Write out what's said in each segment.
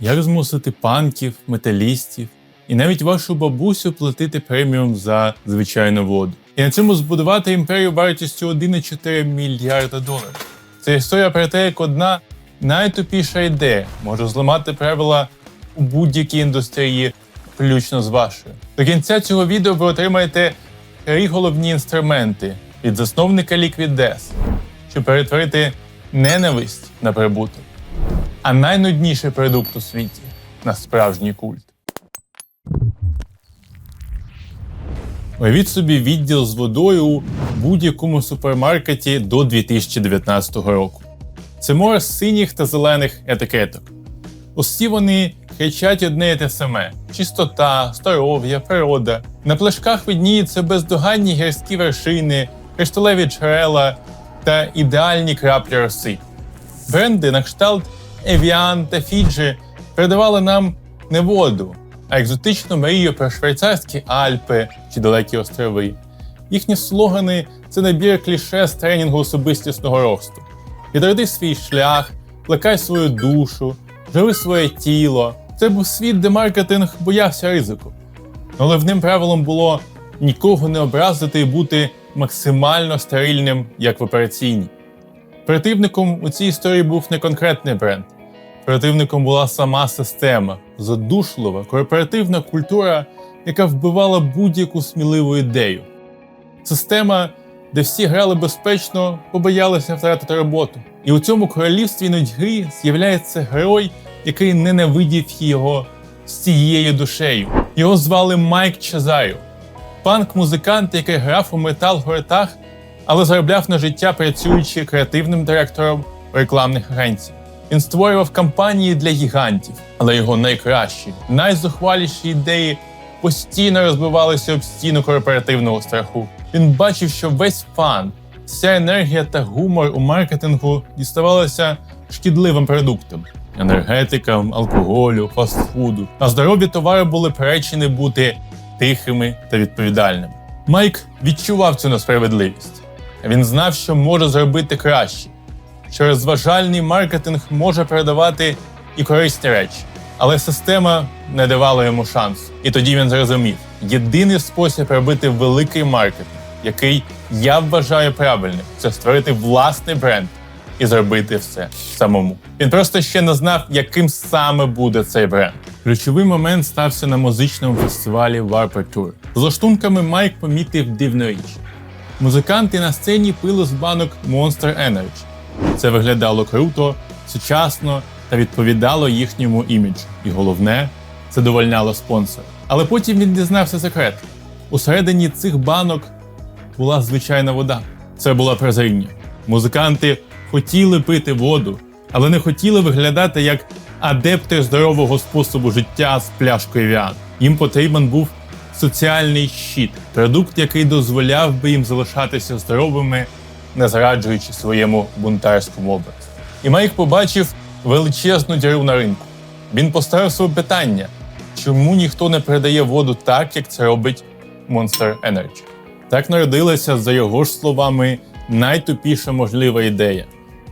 Як змусити панків, металістів і навіть вашу бабусю платити преміум за звичайну воду. І на цьому збудувати імперію вартістю 1,4 мільярда доларів. Це історія про те, як одна найтупіша ідея може зламати правила у будь-якій індустрії, включно з вашою. До кінця цього відео ви отримаєте три головні інструменти від засновника Liquid Death, щоб перетворити ненависть на прибуток, а найнудніший продукт у світі на справжній культ. Уявіть собі відділ з водою у будь-якому супермаркеті до 2019 року. Це море синіх та зелених етикеток. Усі вони кричать одне і те саме: чистота, здоров'я, природа. На пляшках видніються бездоганні гірські вершини, кришталеві джерела та ідеальні краплі роси. Бренди на кшталт Evian та Fiji передавали нам не воду, а екзотичну мрію про швейцарські Альпи чи далекі острови. Їхні слогани це набір кліше з тренінгу особистісного росту. Відроди свій шлях, плекай свою душу, живи своє тіло. Це був світ, де маркетинг боявся ризику. Головним правилом було нікого не образити і бути максимально стерильним, як в операційній. Противником у цій історії був не конкретний бренд. Противником була сама система, задушлива корпоративна культура, яка вбивала будь-яку сміливу ідею. Система, де всі грали безпечно, побоялися втратити роботу. І у цьому королівстві нудьги з'являється герой, який ненавидів його з цією душею. Його звали Майк Чазарів, панк-музикант, який грав у метал-гуртах, але заробляв на життя, працюючи креативним директором рекламних агенцій. Він створював кампанії для гігантів, але його найкращі, найзухваліші ідеї постійно розбивалися об стіну корпоративного страху. Він бачив, що весь фан, вся енергія та гумор у маркетингу діставалися шкідливим продуктом енергетикам, алкоголю, фастфуду. А здорові товари були приречені бути тихими та відповідальними. Майк відчував цю несправедливість. Він знав, що може зробити краще що розважальний маркетинг може передавати і корисні речі, але система не давала йому шансу. І тоді він зрозумів: єдиний спосіб робити великий маркетинг, який я вважаю правильним, це створити власний бренд і зробити все самому. Він просто ще не знав, яким саме буде цей бренд. Ключовий момент стався на музичному фестивалі Warped Tour. З лаштунками Майк помітив дивну річ. Музиканти на сцені пили з банок Monster Energy. Це виглядало круто, сучасно та відповідало їхньому іміджу. І головне, це довольняло спонсора. Але потім він дізнався секрет: усередині цих банок була звичайна вода. Це була прозріння. Музиканти хотіли пити воду, але не хотіли виглядати як адепти здорового способу життя з пляшкою віан. Їм потрібен був соціальний щит, продукт, який дозволяв би їм залишатися здоровими не зраджуючи своєму бунтарському образу. І Майк побачив величезну діру на ринку. Він поставив своє питання, чому ніхто не передає воду так, як це робить Monster Energy. Так народилася, за його ж словами, найтупіша можлива ідея.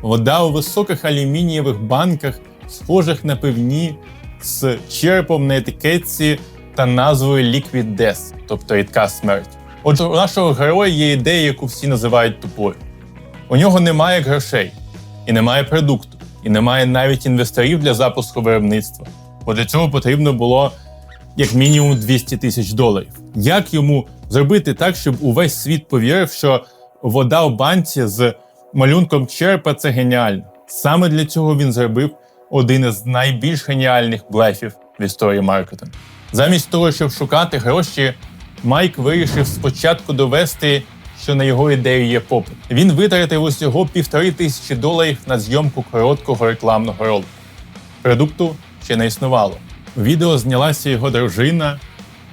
Вода у високих алюмінієвих банках, схожих на пивні, з черепом на етикетці та назвою Liquid Death, тобто рідка смерть. Отже, у нашого героя є ідея, яку всі називають тупою. У нього немає грошей, і немає продукту, і немає навіть інвесторів для запуску виробництва. Бо для цього потрібно було як мінімум 200 тисяч доларів. Як йому зробити так, щоб увесь світ повірив, що вода в банці з малюнком черпа це геніально? Саме для цього він зробив один із найбільш геніальних блефів в історії маркетингу. Замість того, щоб шукати гроші, Майк вирішив спочатку довести що на його ідею є попит. Він витратив усього півтори тисячі доларів на зйомку короткого рекламного ролику. Продукту ще не існувало. Відео знялася його дружина,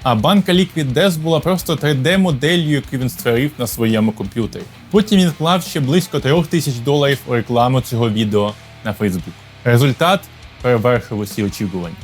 а банка Liquid Death була просто 3D-моделлю, яку він створив на своєму комп'ютері. Потім він вклав ще близько трьох тисяч доларів у рекламу цього відео на Facebook. Результат перевершив усі очікування.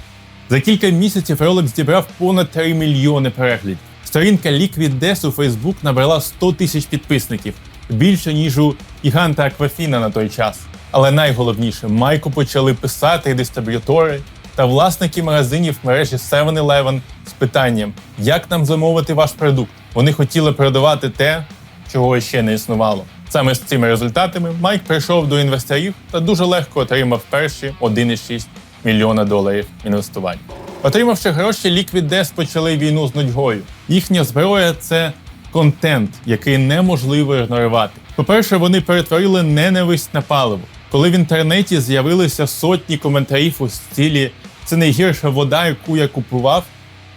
За кілька місяців ролик зібрав понад 3 мільйони переглядів. Сторінка Liquid Death у Facebook набрала 100 тисяч підписників більше ніж у гіганта Аквафіна на той час. Але найголовніше, Майку почали писати дистриб'ютори, та власники магазинів мережі 7-Eleven з питанням, як нам замовити ваш продукт. Вони хотіли продавати те, чого ще не існувало. Саме з цими результатами Майк прийшов до інвесторів та дуже легко отримав перші 1,6 мільйона доларів інвестувань. Отримавши гроші, Liquid Death почали війну з нудьгою. Їхня зброя це контент, який неможливо ігнорувати. По-перше, вони перетворили ненависть на паливо. Коли в інтернеті з'явилися сотні коментарів у стилі це найгірша вода, яку я купував,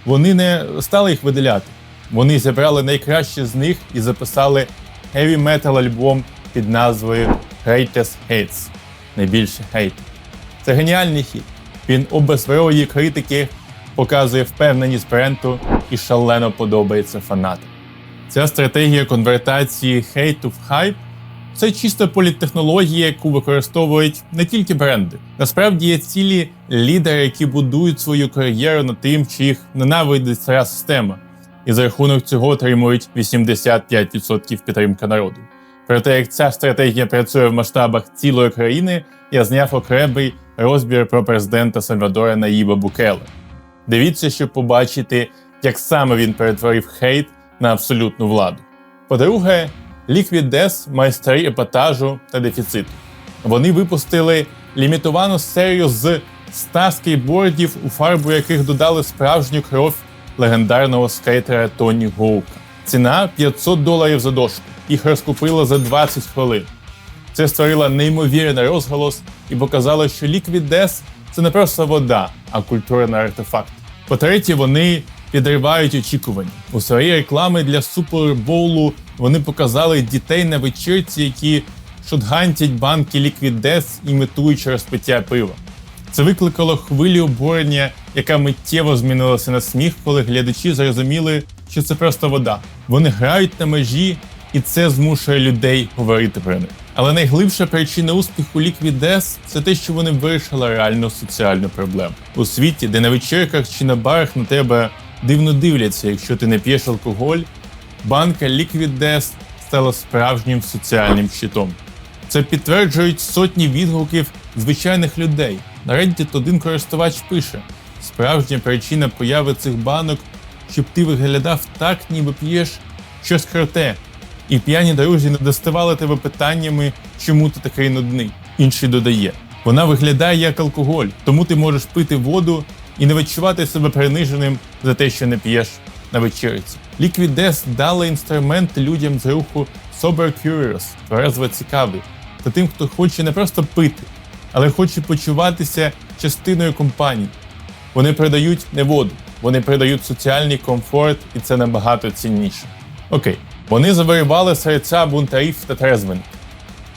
вони не стали їх виділяти. Вони зібрали найкраще з них і записали heavy metal альбом під назвою Greatest Hates найбільше хейту. Це геніальний хіт. Він обезверує критики, показує впевненість бренду і шалено подобається фанатам. Ця стратегія конвертації хейту в хайп це чисто політтехнологія, яку використовують не тільки бренди. Насправді є цілі лідери, які будують свою кар'єру над тим, чи їх ненавидить ця система, і за рахунок цього отримують 85% підтримки народу. Про те, як ця стратегія працює в масштабах цілої країни, я зняв окремий розбір про президента Сальвадора Наїба Букеле. Дивіться, щоб побачити, як саме він перетворив хейт на абсолютну владу. По-друге, Liquid Death – майстри епатажу та дефіциту. Вони випустили лімітовану серію з 100 скейтбордів, у фарбу яких додали справжню кров легендарного скейтера Тоні Гоука. Ціна 500 доларів за дошку. Їх розкупили за 20 хвилин. Це створило неймовірний розголос і показало, що Liquid Death – це не просто вода, а культурний артефакт. По-третє, вони підривають очікування. У своїй рекламі для супербоулу вони показали дітей на вечірці, які шотгантять банки Liquid Death, імітуючи розпиття пива. Це викликало хвилю обурення, яка миттєво змінилася на сміх, коли глядачі зрозуміли, що це просто вода. Вони грають на межі, і це змушує людей говорити про них. Але найглибша причина успіху Liquid Death – це те, що вони вирішили реальну соціальну проблему у світі, де на вечірках чи на барах на тебе дивно дивляться, якщо ти не п'єш алкоголь. Банка Liquid Death стала справжнім соціальним щитом. Це підтверджують сотні відгуків звичайних людей. На Reddit один користувач пише: справжня причина появи цих банок, щоб ти виглядав так, ніби п'єш щось круте, і п'яні друзі не доставали тебе питаннями, чому ти такий нудний. Інший додає: вона виглядає як алкоголь, тому ти можеш пити воду і не відчувати себе приниженим за те, що не п'єш на вечірці. Liquid Death дали інструмент людям з руху Sober Curious, тверезво цікавий, та тим, хто хоче не просто пити, але хоче почуватися частиною компанії. Вони передають не воду, вони передають соціальний комфорт, і це набагато цінніше. Окей, вони завоювали серця бунтарів та трезвених.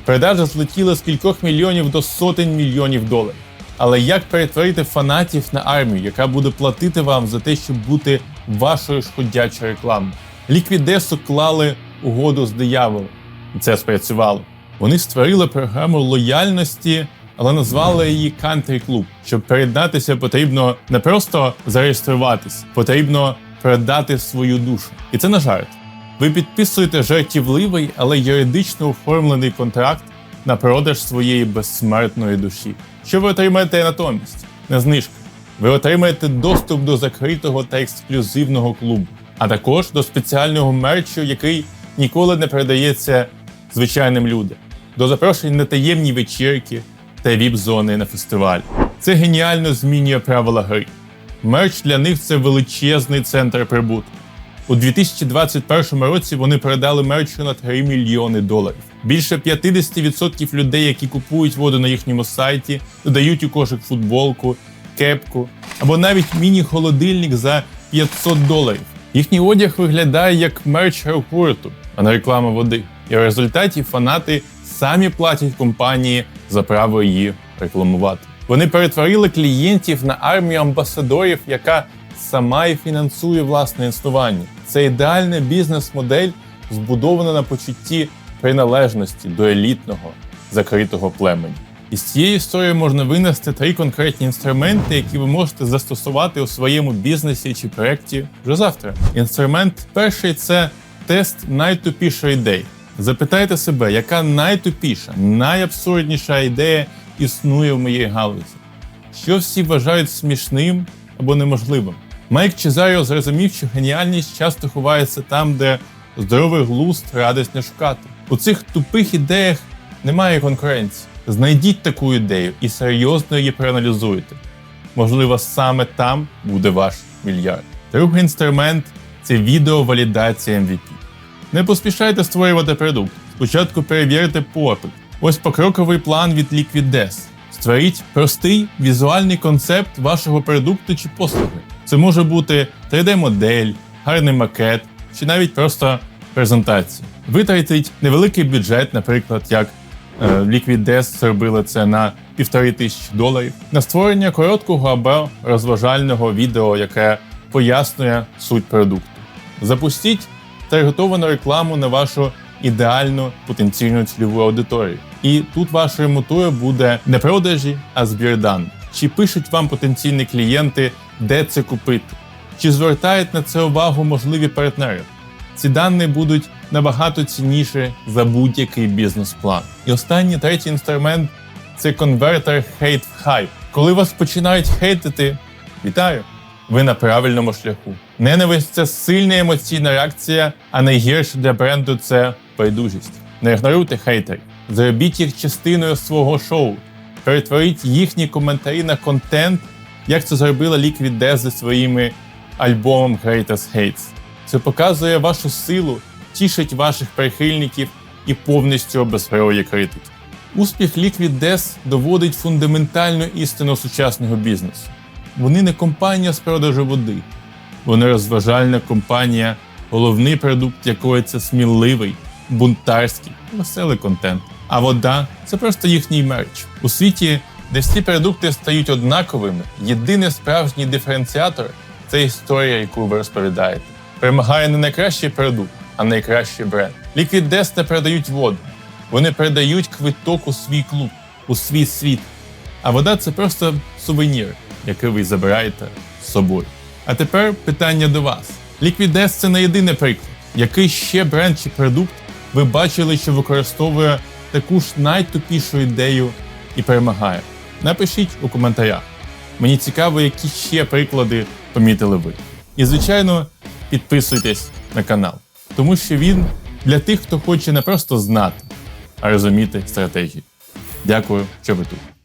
Продажі злетіли з кількох мільйонів до сотень мільйонів доларів. Але як перетворити фанатів на армію, яка буде платити вам за те, щоб бути вашою ж ходячою рекламою? Death уклали угоду з дияволом, і це спрацювало. Вони створили програму лояльності, але назвали її Country Club. Щоб приєднатися, потрібно не просто зареєструватись, потрібно продати свою душу. І це не жарт. Ви підписуєте жартівливий, але юридично оформлений контракт на продаж своєї безсмертної душі. Що ви отримаєте натомість? Не знижка. Ви отримаєте доступ до закритого та ексклюзивного клубу, а також до спеціального мерчу, який ніколи не передається звичайним людям, до запрошень на таємні вечірки та віп-зони на фестивалі. Це геніально змінює правила гри. Мерч для них це величезний центр прибутку. У 2021 році вони передали мерчу на 3 мільйони доларів. Більше 50% людей, які купують воду на їхньому сайті, додають у кошик футболку, кепку або навіть міні-холодильник за 500 доларів. Їхній одяг виглядає як мерч аеропорту, а не реклама води. І в результаті фанати самі платять компанії за право її рекламувати. Вони перетворили клієнтів на армію амбасадорів, яка сама і фінансує власне існування. Це ідеальна бізнес-модель, збудована на почутті приналежності до елітного закритого племені. Із цієї історії можна винести три конкретні інструменти, які ви можете застосувати у своєму бізнесі чи проєкті вже завтра. Інструмент перший це тест найтупішої ідеї. Запитайте себе, яка найтупіша, найабсурдніша ідея існує в моїй галузі. що всі вважають смішним або неможливим. Майк Чезаріо зрозумів, що геніальність часто ховається там, де здоровий глузд радість не шукати. У цих тупих ідеях немає конкуренції. Знайдіть таку ідею і серйозно її проаналізуйте. Можливо, саме там буде ваш мільярд. Другий інструмент це відеовалідація MVP. Не поспішайте створювати продукт. Спочатку перевірте попит. Ось покроковий план від LiquidDesk. Створіть простий візуальний концепт вашого продукту чи послуги. Це може бути 3D-модель, гарний макет чи навіть просто презентація. Витратіть невеликий бюджет, наприклад, як е, LiquidDesk зробили це на півтори тисячі доларів, на створення короткого або розважального відео, яке пояснює суть продукту. Запустіть таргетовану рекламу на вашу ідеальну потенційну цільову аудиторію. І тут вашою метою буде не продажі, а збір даних. Чи пишуть вам потенційні клієнти, де це купити? Чи звертають на це увагу можливі партнери? Ці дані будуть набагато цінніші за будь-який бізнес-план. І останній третій інструмент це конвертер hate в хайп. Коли вас починають хейтити, вітаю! Ви на правильному шляху. Ненависть це сильна емоційна реакція, а найгірше для бренду це байдужість. Не ігноруйте хейтерів, зробіть їх частиною свого шоу, перетворіть їхні коментарі на контент, як це зробила Liquid Death зі своїми альбомом Greatest Hates. Це показує вашу силу, тішить ваших прихильників і повністю обезброює критики. Успіх Liquid Death доводить фундаментальну істину сучасного бізнесу. Вони не компанія з продажу води, вони розважальна компанія, головний продукт якої це сміливий, бунтарський, веселий контент. А вода це просто їхній мерч. У світі, де всі продукти стають однаковими, єдиний справжній диференціатор це історія, яку ви розповідаєте. Перемагає не найкращий продукт, а найкращий бренд. Liquid Death не продають воду. Вони передають квиток у свій клуб, у свій світ. А вода це просто сувенір, який ви забираєте з собою. А тепер питання до вас. Liquid Death – це не єдиний приклад. Який ще бренд чи продукт ви бачили, що використовує таку ж найтупішу ідею і перемагає? Напишіть у коментарях. Мені цікаво, які ще приклади помітили ви. І, звичайно, підписуйтесь на канал, тому що він для тих, хто хоче не просто знати, а розуміти стратегію. Дякую, що ви тут.